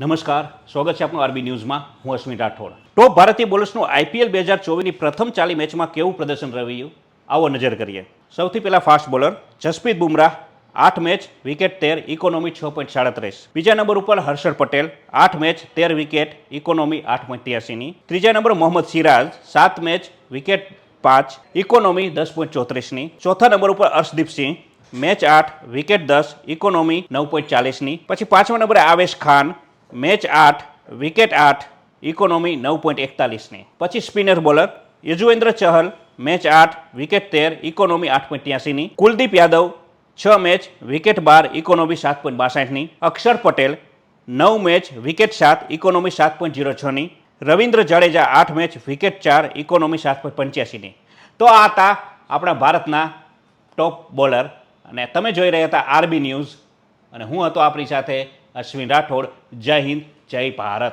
નમસ્કાર, સ્વાગત છે આપનું આરબી ન્યૂઝમાં. હું અશ્વિન રાઠોડ. ટોપ ભારતીય બોલર્સનું આઈપીએલ બે હજાર ચોવીસની પ્રથમ ચાલી મેચમાં કેવું પ્રદર્શન રહ્યું? આવો નજર કરીએ. સૌથી પહેલા ફાસ્ટ બોલર, જસપ્રીત બુમરાહ, આઠ મેચ, વિકેટ તેર, ઇકોનોમી છ પોઈન્ટ સાડત્રીસ. બીજા નંબર ઉપર હર્ષદ પટેલ, આઠ મેચ, તેર વિકેટ, ઇકોનોમી આઠ પોઈન્ટ ત્યાસીની. ત્રીજા નંબર મોહમ્મદ સિરાજ, સાત મેચ, વિકેટ પાંચ, ઇકોનોમી દસ પોઈન્ટ ચોત્રીસની. ચોથા નંબર ઉપર અર્શદીપસિંહ મેચ આઠ, વિકેટ દસ, ઇકોનોમી નવ પોઈન્ટ ચાલીસની. પછી પાંચમા નંબરે આવેશ ખાન મેચ આઠ, વિકેટ આઠ, ઇકોનોમી નવ પોઈન્ટ એકતાલીસની. પછી spinner bowler Yuzvendra Chahal, match આઠ, વિકેટ તેર, ઇકોનોમી આઠ પોઈન્ટ ત્યાસીની. કુલદીપ યાદવ, છ મેચ, વિકેટ બાર, ઇકોનોમી સાત પોઈન્ટ બાસઠની. અક્ષર પટેલ, નવ મેચ, વિકેટ સાત, ઇકોનોમી સાત પોઈન્ટ જીરો છની. રવિન્દ્ર જાડેજા આઠ મેચ, વિકેટ ચાર, ઇકોનોમી સાત પોઈન્ટ પંચ્યાસીની. તો આ હતા આપણા ભારતના ટોપ બોલર. અને તમે જોઈ રહ્યા હતા આરબી ન્યૂઝ. અને હું હતો આપણી સાથે અશ્વિન રાઠોડ. જય હિન્દ જય ભારત.